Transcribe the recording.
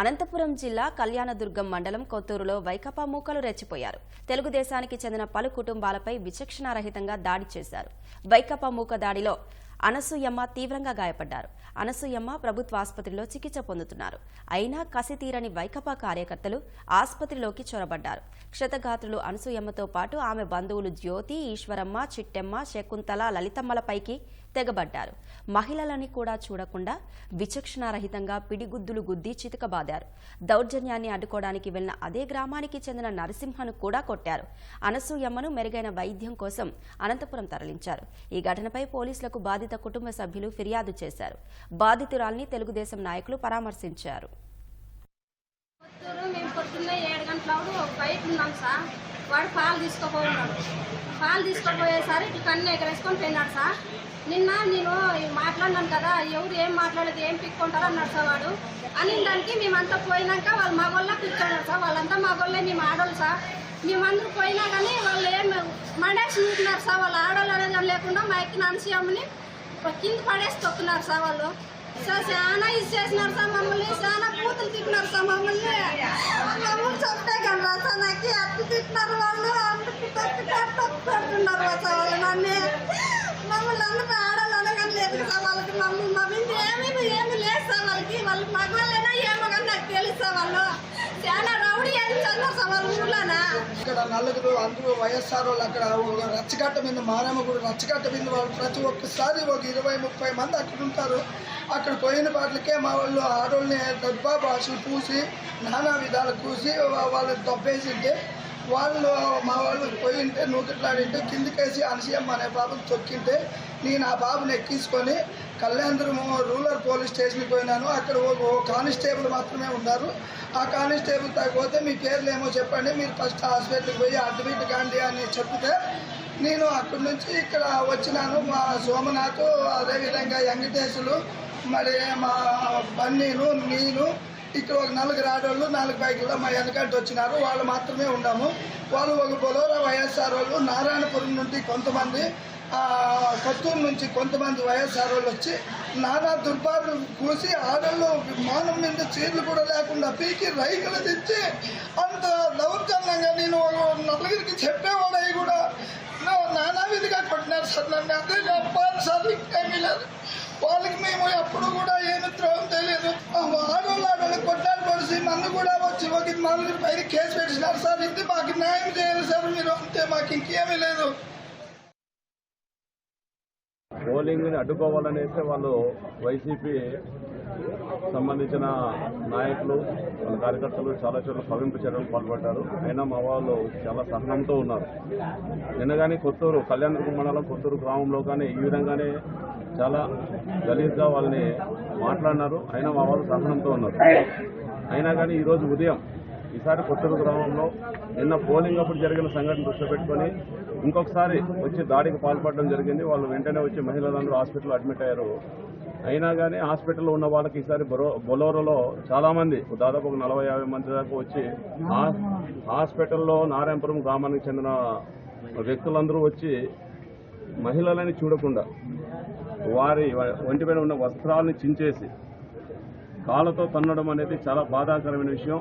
అనంతపురం జిల్లా కళ్యాణదుర్గం మండలం కొత్తూరులో వైకపా మూకలు రెచ్చిపోయారు. తెలుగుదేశానికి చెందిన పలు కుటుంబాలపై విచక్షణారహితంగా దాడి చేశారు. వైకపా మూక దాడిలో అనసూయమ్మ తీవ్రంగా గాయపడ్డారు. అనసూయమ్మ ప్రభుత్వ ఆసుపత్రిలో చికిత్స పొందుతున్నారు. అయినా కసి తీరని వైకపా కార్యకర్తలు ఆసుపత్రిలోకి చొరబడ్డారు. క్షతగాత్రులు అనసూయమ్మతో పాటు ఆమె బంధువులు జ్యోతి ఈశ్వరమ్మ చిట్టెమ్మ శకుంతల లలితమ్మలపైకి తెగబడ్డారు. మహిళలని కూడా చూడకుండా విచక్షణారహితంగా పిడిగుద్దులు గుద్ది చితకబాదారు. దౌర్జన్యాన్ని అడ్డుకోవడానికి వెళ్ళిన అదే గ్రామానికి చెందిన నరసింహను కూడా కొట్టారు. అనసూయమ్మను మెరుగైన వైద్యం కోసం అనంతపురం తరలించారు. ఈ ఘటనపై పోలీసులకు బాధిత కుటుంబ సభ్యులు ఫిర్యాదు చేశారు. బాధితురాల్ని తెలుగుదేశం నాయకులు పరామర్శించారు. మేము ఏడు బయట ఉన్నాం సార్. వాడు పాలు తీసుకుపోయినాడు. పాలు తీసుకుపోయేసరికి కన్ను ఎగరేసుకొని పోయినాడు సార్. నిన్న నేను మాట్లాడినాను కదా ఎవరు ఏం మాట్లాడదు ఏం పిక్కుంటారో అన్నాడు సార్ వాడు. అని దానికి మేమంతా పోయినాక వాళ్ళు మగోళ్ళ కూర్చోన్నారు సార్. వాళ్ళంతా మగోళ్ళే మేము ఆడోళ్ళు సార్. మేమందరూ పోయినా కానీ వాళ్ళు ఏం మడేసి నీకున్నారు సార్. వాళ్ళు ఆడోళ్ళు అనేది లేకుండా మా ఎక్కిన అన్సీయమ్మని కింద పడేసి తొక్కున్నారు సార్ వాళ్ళు. సార్ చాలా ఇది చేసినారు సార్ మమ్మల్ని చాలా కూతులు తిట్టినారు సార్ మమ్మల్ని మమ్మల్ని చెప్తే కదా సార్ నాకు అప్పు తిట్టినారు వాళ్ళు అందుకు తప్పి తప్పు పెడుతున్నారు సార్ వాళ్ళు నన్ను మమ్మల్ని అందరూ ఆడాలి సార్ వాళ్ళకి మమ్మల్ని మమ్మల్ని ఏమీ ఏమీ లేదు సార్ వాళ్ళకి వాళ్ళకి మగవాళ్ళు ఏమో కానీ నాకు తెలుసు సార్ వాళ్ళు చాలా రౌడీ అని చన్నారు సార్ వాళ్ళ ఊర్లోనా ఇక్కడ నలుగురు అందరూ వైఎస్ఆర్ వాళ్ళు అక్కడ ఒక రచ్చగట్ట మీద మారమ్మ గుడి రచ్చగట్ట మీద వాళ్ళు ప్రతి ఒక్కసారి ఒక ఇరవై ముప్పై మంది అక్కడ ఉంటారు. అక్కడ పోయిన వాటికే మా వాళ్ళు ఆడోళ్ళని దబ్బా భాషలు పూసి నానా విధాలు కూసి వాళ్ళు దొబ్బేసింటే వాళ్ళు మా వాళ్ళు పోయింటే నూకిట్లాడింటే కిందికేసి అనసీయమ్మ అనే బాబుని తొక్కింటే నేను ఆ బాబుని ఎక్కించుకొని కళ్యాణదురం రూరల్ పోలీస్ స్టేషన్కి పోయినాను. అక్కడ ఓ కానిస్టేబుల్ మాత్రమే ఉన్నారు. ఆ కానిస్టేబుల్ తగ్గిపోతే మీ పేర్లు ఏమో చెప్పండి. మీరు ఫస్ట్ హాస్పిటల్కి పోయి అడ్మిట్ కాండి అని చెప్తే నేను అక్కడి నుంచి ఇక్కడ వచ్చినాను. మా సోమనాథ్ అదేవిధంగా వెంకటేశులు మరి మా బన్నీను నేను ఇక్కడ ఒక నలుగురు ఆడవాళ్ళు నాలుగు బైకుల్లో మా వెనకంట వచ్చినారు. వాళ్ళు మాత్రమే ఉన్నాము. వాళ్ళు ఒక బొలోరా వైఎస్ఆర్ వాళ్ళు నారాయణపురం నుండి కొంతమంది ఆ, నుంచి కొంతమంది వైఎస్ఆర్ వాళ్ళు వచ్చి నానా దుర్బార్లు కూసి ఆడళ్ళు విమానం మీద చీరలు కూడా లేకుండా పీకి రైతులు తెచ్చి అంత దౌర్జన్యంగా నేను ఒక నలుగురికి చెప్పేవాడు కూడా. నానా విధిగా కొట్టినారు సార్ నన్ను. అదే చెప్పాలి సార్ ఇంకేమీ లేదు. వాళ్ళకి మేము ఎప్పుడు కూడా ఏమి ద్రోహం తెలియదు ఆడవాళ్ళు నన్ను కూడా వచ్చి ఒక నలుగురు పైన కేసు పెట్టినారు సార్. ఇది మాకు న్యాయం చేయాలి సార్. మీరు అంతే మాకు ఇంకేమీ లేదు. పోలింగ్ని అడ్డుకోవాలనేసి వాళ్ళు వైసీపీ సంబంధించిన నాయకులు వాళ్ళ కార్యకర్తలు చాలా చోట్ల సవింపు చర్యలు పాల్పడ్డారు. అయినా మా వాళ్ళు చాలా సహనంతో ఉన్నారు. నిన్న కానీ కొత్తూరు కళ్యాణదుర్గం మండలం కొత్తూరు గ్రామంలో కానీ ఈ విధంగానే చాలా గలీజ్గా వాళ్ళని మాట్లాడినారు. అయినా మా వాళ్ళు సహనంతో ఉన్నారు. అయినా కానీ ఈరోజు ఉదయం ఈసారి కొత్తూరు గ్రామంలో నిన్న పోలింగ్ అప్పుడు జరిగిన సంఘటన దృష్టిలో పెట్టుకొని ఇంకొకసారి వచ్చి దాడికి పాల్పడడం జరిగింది. వాళ్ళు వెంటనే వచ్చి మహిళలందరూ హాస్పిటల్లో అడ్మిట్ అయ్యారు. అయినా కానీ హాస్పిటల్లో ఉన్న వాళ్ళకి ఈసారి బొరో బొలోరోలో చాలామంది దాదాపు ఒక నలభై యాభై మంది దాకా వచ్చి హాస్పిటల్లో నారాయణపురం గ్రామానికి చెందిన వ్యక్తులందరూ వచ్చి మహిళలని చూడకుండా వారి ఒంటిపైన ఉన్న వస్త్రాలను చించేసి కాళ్ళతో తన్నడం అనేది చాలా బాధాకరమైన విషయం.